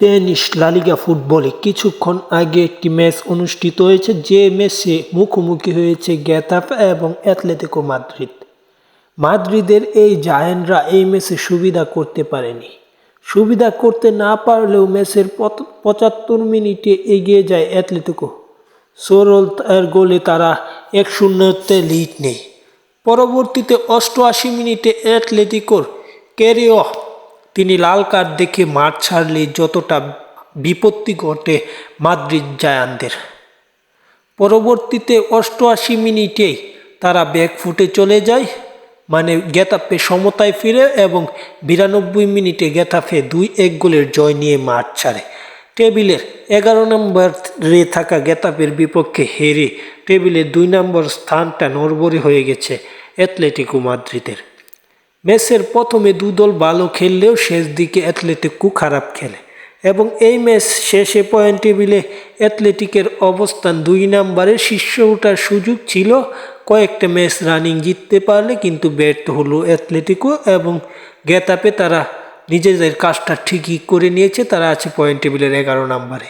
Tennis La Liga ফুটবলে কিছুক্ষণ আগে একটি ম্যাচ অনুষ্ঠিত হয়েছে, যে ম্যাচে মুখোমুখি হয়েছে গেতাফ এবং অ্যাথলেটিকো মাদ্রিদ। মাদ্রিদের এই জায়ান্টরা এই ম্যাচে সুবিধা করতে পারেনি। সুবিধা করতে না পারলেও ম্যাচের পঁচাত্তর মিনিটে এগিয়ে যায় অ্যাথলেটিকো। সোরল এর গোলে তারা এক শূন্যতে লিড নেয়। পরবর্তীতে অষ্টআশি মিনিটে অ্যাথলেটিকোর ক্যারিও তিনি লাল কার্ড দেখে মাঠ ছাড়লে যতটা বিপত্তি ঘটে মাদ্রিদ জায়ানদের। পরবর্তীতে অষ্টআশি মিনিটেই তারা ব্যাক ফুটে চলে যায় মানে গেতাফে সমতায় ফিরে এবং বিরানব্বই মিনিটে গেতাফে দুই এক গোলের জয় নিয়ে মাঠ ছাড়ে। টেবিলের এগারো নম্বর রে থাকা গেতাফের বিপক্ষে হেরে টেবিলের দুই নম্বর স্থানটা নড়বড়ে হয়ে গেছে অ্যাথলেটিকো মাদ্রিদের। ম্যাচের প্রথমে দু দল ভালো খেললেও শেষ দিকে অ্যাথলেটিকো খারাপ খেলে। এবং এই ম্যাচ শেষে পয়েন্ট টেবিলে অ্যাথলেটিকের অবস্থান দুই নম্বরে শীর্ষ ওঠার সুযোগ ছিল। কয়েকটা ম্যাচ রানিং জিততে পারলে কিন্তু ব্যর্থ হলো অ্যাথলেটিকো এবং গেতাপে তারা নিজেদের কাজটা ঠিকই করে নিয়েছে। তারা আছে পয়েন্ট টেবিলের এগারো নম্বরে।